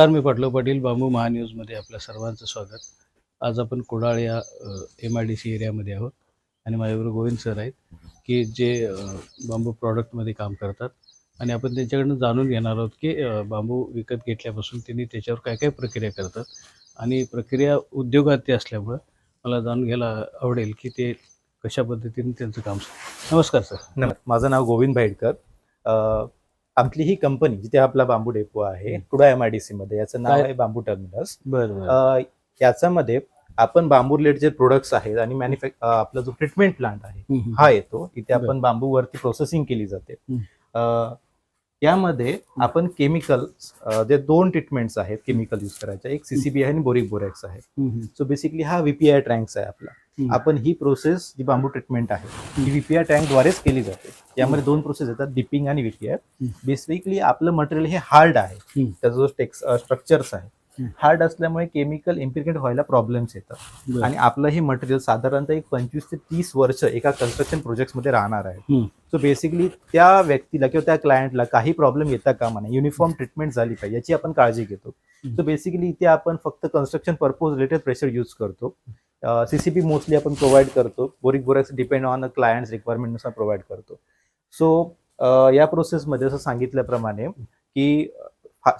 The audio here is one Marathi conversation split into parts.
नमस्कार मी पाटलो पाटील बांबू महान्यूजमध्ये आपल्या सर्वांचं स्वागत. आज आपण कुडाळ या एम आय डी सी एरियामध्ये आहोत आणि माझ्याबरोबर गोविंद सर आहेत की जे बांबू प्रॉडक्टमध्ये काम करतात. आणि आपण त्यांच्याकडनं जाणून घेणार आहोत की बांबू विकत घेतल्यापासून त्यांनी त्याच्यावर काय काय प्रक्रिया करतात. आणि प्रक्रिया उद्योगात ते असल्यामुळं मला जाणून घ्यायला आवडेल की ते कशा पद्धतीने त्यांचं काम नमस्कार सर. नमस्कार माझं नाव गोविंद भाईडकर. आपली ही कंपनी जिथे आपला बांबू डेपो आहे Kuda M I D C मध्ये याचं नाव? आहे बांबू टर्मिनस याच्यामध्ये आपण बांबू रिलेटेड जे प्रोडक्ट्स आहेत आणि मॅन्युफॅक् आपला जो ट्रीटमेंट प्लांट आहे. हा येतो इथे बरं. आपण बांबूवरती प्रोसेसिंग केली जाते यामध्ये आपण केमिकल जे दोन ट्रीटमेंट्स आहेत केमिकल यूज करायचे एक सीसीबी आहे आणि बोरिक बोरॅक्स आहे. सो बेसिकली हा व्हीपीआय ट्रँक्स आहे आपला. आपण ही प्रोसेस जी बांबू ट्रीटमेंट आहे ही व्हीपीआय टँकद्वारेच केली जाते यामध्ये दोन प्रोसेस येतात डिपिंग आणि व्हीपीआय. बेसिकली आपलं मटेरियल हे हार्ड आहे. त्याचा जो टेक्स स्ट्रक्चर्स आहे. हार्ड असल्यामुळे केमिकल इम्प्लिकेट व्हायला प्रॉब्लेम्स येतात. आणि आपलं हे मटेरियल साधारणतः एक पंचवीस ते तीस वर्ष एका कन्स्ट्रक्शन प्रोजेक्ट्समध्ये राहणार आहे. सो बेसिकली त्या व्यक्तीला किंवा त्या क्लायंटला काही प्रॉब्लेम येता कामा नये युनिफॉर्म ट्रीटमेंट झाली पाहिजे याची आपण काळजी घेतो. सो बेसिकली इथे आपण फक्त construction purpose related pressure use करतो सीसीपी मोस्टली आपण प्रोव्हाइड करतो. Boric borax depend on clients रिक्वायरमेंटनुसार provide करतो. सो या प्रोसेसमध्ये असं सांगितल्याप्रमाणे की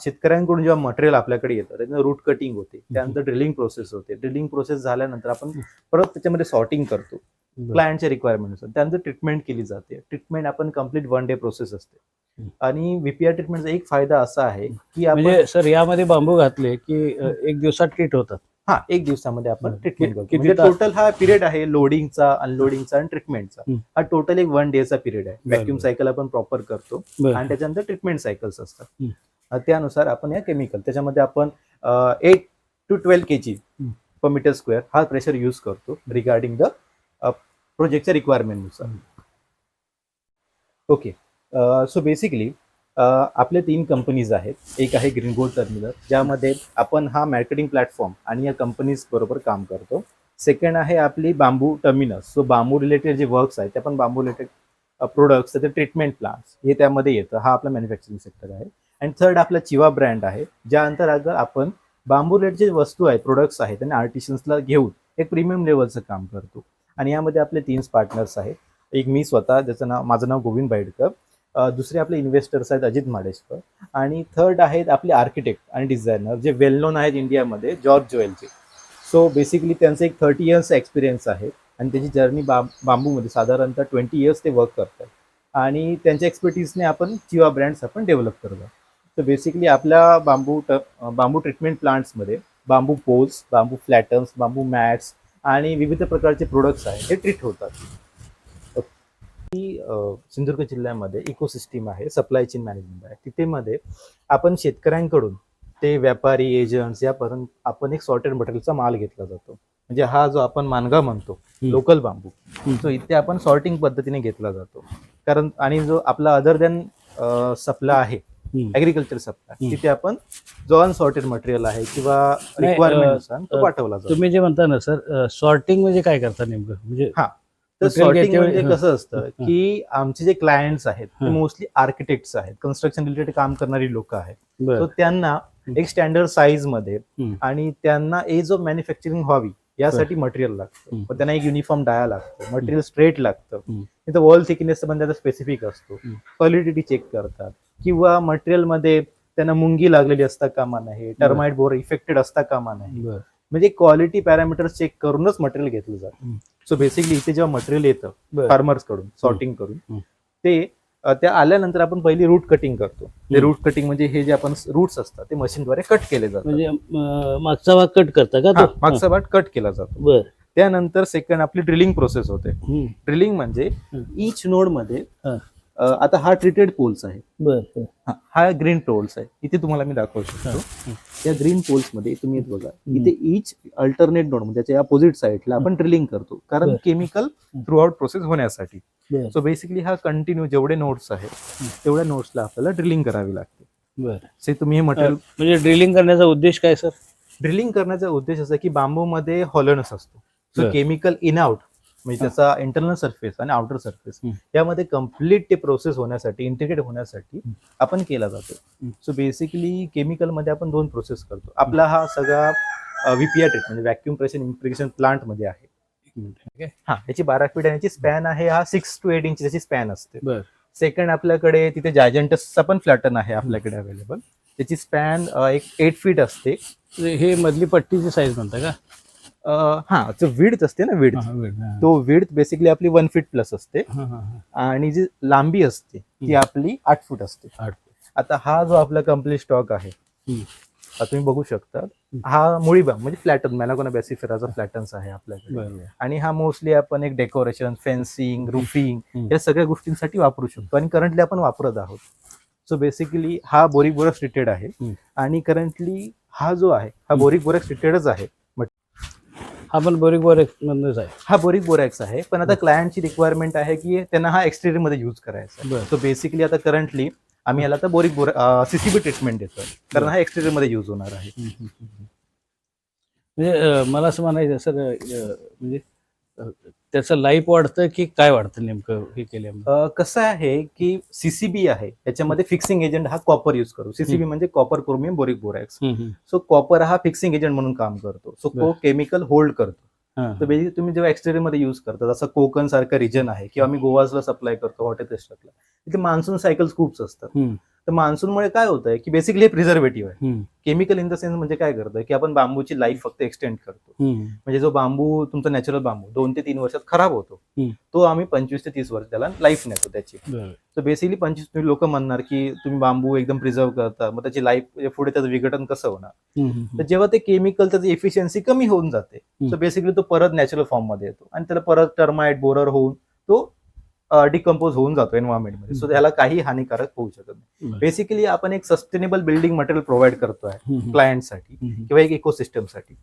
शेतकऱ्यांकडून जेव्हा मटेरियल आपल्याकडे येतं त्याचं रूट कटिंग होते. त्यानंतर ड्रिलिंग प्रोसेस होते. ड्रिलिंग प्रोसेस झाल्यानंतर आपण परत त्याच्यामध्ये सॉर्टिंग करतो. क्लायंटच्या रिक्वायरमेंटनुसार त्यानंतर ट्रीटमेंट केली जाते. ट्रीटमेंट आपण कंप्लीट वन डे प्रोसेस असते. आणि व्हीपीआर ट्रीटमेंटचा एक फायदा असा आहे की आपण म्हणजे सर यामध्ये बांबू घातले की एक दिवसात ट्रीट होतात. हा एक दिवसामध्ये आपण. ट्रीटमेंट कि- करतो किती म्हणजे? टोटल हा पिरियड आहे लोडिंगचा अनलोडिंगचा आणि ट्रीटमेंटचा. हा टोटल एक वन डेचा पिरियड आहे व्हॅक्युम. सायकल आपण प्रॉपर करतो. आणि त्याच्यानंतर ट्रीटमेंट सायकल्स असतात त्यानुसार आपण या केमिकल त्याच्यामध्ये आपण eight to twelve K G. Per meter square हा प्रेशर यूज करतो रिगार्डिंग द प्रोजेक्टच्या रिक्वायरमेंटनुसार ओके सो बेसिकली आपल्या तीन कंपनीज आहेत. एक आहे ग्रीन गोल्ड टर्मिनल ज्यामध्ये आपण हा मार्केटिंग प्लॅटफॉर्म आणि या कंपनीज बरोबर काम करतो. सेकंड आहे आपली bamboo terminus so bamboo related जे वर्क्स आहेत ते पण बांबू रिलेटेड प्रोडक्ट्स त्याचे ट्रीटमेंट प्लांट्स हे त्यामध्ये येतं. हा आपला मॅन्युफॅक्चरिंग सेक्टर आहे. अँड थर्ड आपला चिवा ब्रँड आहे ज्या अंतर्गत आपण बांबू रिलेटेड जे वस्तू आहेत प्रोडक्ट्स आहेत आणि आर्टिशन्सला घेऊन एक प्रीमियम लेवलचं काम करतो. आणि यामध्ये आपले तीन पार्टनर्स आहेत. एक मी स्वतः ज्याचं नाव माझं नाव गोविंद बाईडकर. दुसरे आपले इन्व्हेस्टर्स आहेत अजित माडेश्वर. आणि थर्ड आहेत आपले आर्किटेक्ट आणि डिझायनर जे वेल नोन आहेत इंडियामध्ये जॉर्ज जोएलचे. सो बेसिकली त्यांचं एक थर्टी इयर्स एक्सपिरियन्स आहे. आणि त्याची जर्नी बा बांबूमध्ये साधारणतः ट्वेंटी इयर्स ते वर्क करतात. आणि त्यांच्या एक्सपर्टीजने आपण जिवा ब्रँड्स आपण डेव्हलप करतो. तर बेसिकली आपल्या बांबू ट bamboo treatment प्लांट्समध्ये bamboo poles bamboo flattens bamboo mats आणि विविध प्रकारचे प्रोडक्ट्स आहेत हे ट्रीट होतात. अ, सिंधुदुर्ग जिल्ह्यामध्ये इकोसिस्टीम आहे सप्लाय चेन मॅनेजमेंट आहे तिथे मध्ये आपण शेतकऱ्यांकडून ते व्यापारी एजंट्स यापर्यंत आपण एक सॉर्टेड मटेरियलचा माल घेतला जातो म्हणजे हा जो आपण मानगा म्हणतो. Local bamboo. तो इथे आपण सॉर्टिंग पद्धतीने घेतला जातो कारण आणि जो आपला अदर दॅन सप्लाय आहे हम्म. Agriculture supply. तिथे आपण जो अनसॉर्टेड मटेरियल आहे किंवा रिक्वायरमेंट तो पाठवला जातो तुम्ही जे म्हणता ना सर सॉर्टिंग म्हणजे काय करता नेमकं म्हणजे हा. तर सॉर्टिंग म्हणजे कसं असतं. की आमचे जे क्लायंट्स आहेत ते. मोस्टली आर्किटेक्ट्स आहेत कन्स्ट्रक्शन रिलेटेड काम करणारी लोक आहेत. सो त्यांना एक स्टँडर्ड साईजमध्ये. आणि त्यांना एज ऑफ मॅन्युफॅक्चरिंग व्हावी यासाठी मटेरियल लागतं त्यांना एक युनिफॉर्म डाया लागतं मटेरियल स्ट्रेट लागतं. तिथं वॉल थिकनेस पण त्याचा स्पेसिफिक असतो. सॉलिडिटी चेक करतात किंवा मटेरियलमध्ये त्यांना मुंगी लागलेली असता कामा नाही टर्माइट बोर इफेक्टेड असता कामा नाही. म्हणजे क्वालिटी पॅरामीटर्स चेक करूनच मटेरियल घेतलं. जातं सो बेसिकली इथे जेव्हा मटेरियल येतं. फार्मर्सकडून सॉर्टिंग करून. ते त्या आल्यानंतर आपण पहिली रूट कटिंग करतो. ते. रूट कटिंग म्हणजे हे जे आपण रूट्स असतात ते मशीनद्वारे कट केले जातात. म्हणजे मागचा भाग कट करता का मागचा पार्ट कट केला जातो. बर. त्यानंतर सेकंड आपली ड्रिलिंग प्रोसेस होते. ड्रिलिंग म्हणजे. इच नोडमध्ये आता हा ट्रीटेड पोल्स आहे. हा, ग्रीन पोल्स आहे. इथे तुम्हाला मी दाखवू शकतो. या ग्रीन पोल्समध्ये तुम्ही बघा. इथे इच अल्टरनेट नोड म्हणजे त्याच्या अपोजिट साईडला आपण ड्रिलिंग करतो. कारण. केमिकल थ्रू आउट प्रोसेस होण्यासाठी. सो बेसिकली हा कंटिन्यू जेवढे नोट्स आहेत तेवढ्या नोट्सला आपल्याला ड्रिलिंग करावी लागते. बर. से तुम्ही हे मटेरियल म्हणजे ड्रिलिंग करण्याचा उद्देश काय सर? ड्रिलिंग करण्याचा उद्देश असा की बांबूमध्ये हॉलोनस असतो. सो. केमिकल इन आउट म्हणजे. त्याचा इंटरनल सरफेस आणि आउटर सरफेस. यामध्ये कंप्लीट ते प्रोसेस होण्यासाठी इंटिग्रेट होण्यासाठी. आपण केला जातो. सो बेसिकली केमिकलमध्ये आपण दोन प्रोसेस करतो. आपला हा सगळा व्हीपीआय ट्रीट म्हणजे व्हॅक्युम प्रेशर इम्प्रिगेशन प्लांटमध्ये आहे. हा याची बारा फीट आणि याची स्पॅन आहे हा सिक्स टू एट इंचची स्पॅन असते. सेकंड आपल्याकडे तिथे जायजंटसचा पण फ्लॅटन आहे आपल्याकडे अवेलेबल त्याची स्पॅन एक एट फीट असते. हे मधली पट्टीची साईज म्हणता का? हा जो विड्थ असते ना विड्थ हा. तो विड्थ बेसिकली आपली वन फीट प्लस असते. आणि जी लांबी असते ती. आपली आठ फूट असते. आता हा जो आपला कंप्लीट स्टॉक आहे तुम्ही बघू शकता हा मुळी बाग म्हणजे फ्लॅटन मॅलाकोना बेसिफेराचा फ्लॅटन्स आहे आपल्याकडे. आणि हा मोस्टली आपण एक डेकोरेशन फेन्सिंग रुफिंग. या सगळ्या गोष्टींसाठी वापरू शकतो आणि करंटली आपण वापरत आहोत सो बेसिकली हा बोरिक बोरक्स रिटेड आहे. आणि करंटली हा जो आहे हा. बोरिक बोरक्स रिटेडच आहे हा पण बोरिक बोरेक मधनच आहे. हा बोरिक बोरॅक्स आहे. पण आता क्लायंटची रिक्वायरमेंट आहे की त्यांना हा एक्सटेरियरमध्ये युज करायचा बरं. सो बेसिकली आता करंटली आम्ही याला आता बोरिक बोर सीसीबी ट्रीटमेंट देतोय. कारण हा एक्सटेरियरमध्ये युज होणार आहे. हम्म, हम्म, हम्म. म्हणजे अं, मला असं म्हणायचं सर म्हणजे त्याचं लाईफ वाढतं की काय वाढतं नेमकं हे केल्यामुळे अ, कसं आहे की सीसीबी आहे याच्यामध्ये फिक्सिंग एजंट हा कॉपर युज करू सीसीबी. म्हणजे copper chromium boric borax. So copper हा फिक्सिंग एजंट म्हणून काम करतो सो. तो केमिकल होल्ड करतो तर बेसिकली तुम्ही जेव्हा एक्सटेरियरमध्ये युज करता जसं कोकण सारखं रिजन आहे किंवा आम्ही गोवाजला सप्लाय करतो हॉटेल रेस्टॉरंटला तिथे मान्सून सायकल्स खूप असतात. तर मान्सूनमुळे काय होतंय की बेसिकली हे प्रिझर्वेटिव्ह आहे. केमिकल इन द सेन्स म्हणजे काय करतं की आपण बांबूची लाईफ फक्त एक्सटेंड करतो. म्हणजे जो बांबू तुमचा नॅचरल बांबू दोन ते तीन वर्षात खराब होतो. तो आम्ही पंचवीस ते तीस वर्ष त्याला लाईफ नेतो त्याची. तर बेसिकली पंचवीस लोक म्हणणार की तुम्ही बांबू एकदम प्रिझर्व करता मग त्याची लाईफ पुढे त्याचं विघटन कसं होणार तर जेव्हा ते केमिकल त्याची एफिशियन्सी कमी होऊन जाते. तर बेसिकली तो परत नॅचरल फॉर्ममध्ये येतो आणि त्याला परत टर्माइट बोरर होऊन तो डिकम्पोज होऊन जातो एन्व्हायरमेंटमध्ये सो. त्याला काही हानिकारक होऊ शकत नाही. बेसिकली आपण एक सस्टेनेबल बिल्डिंग मटेरियल प्रोव्हाइड करतोय क्लायंटसाठी. किंवा एक इकोसिस्टमसाठी.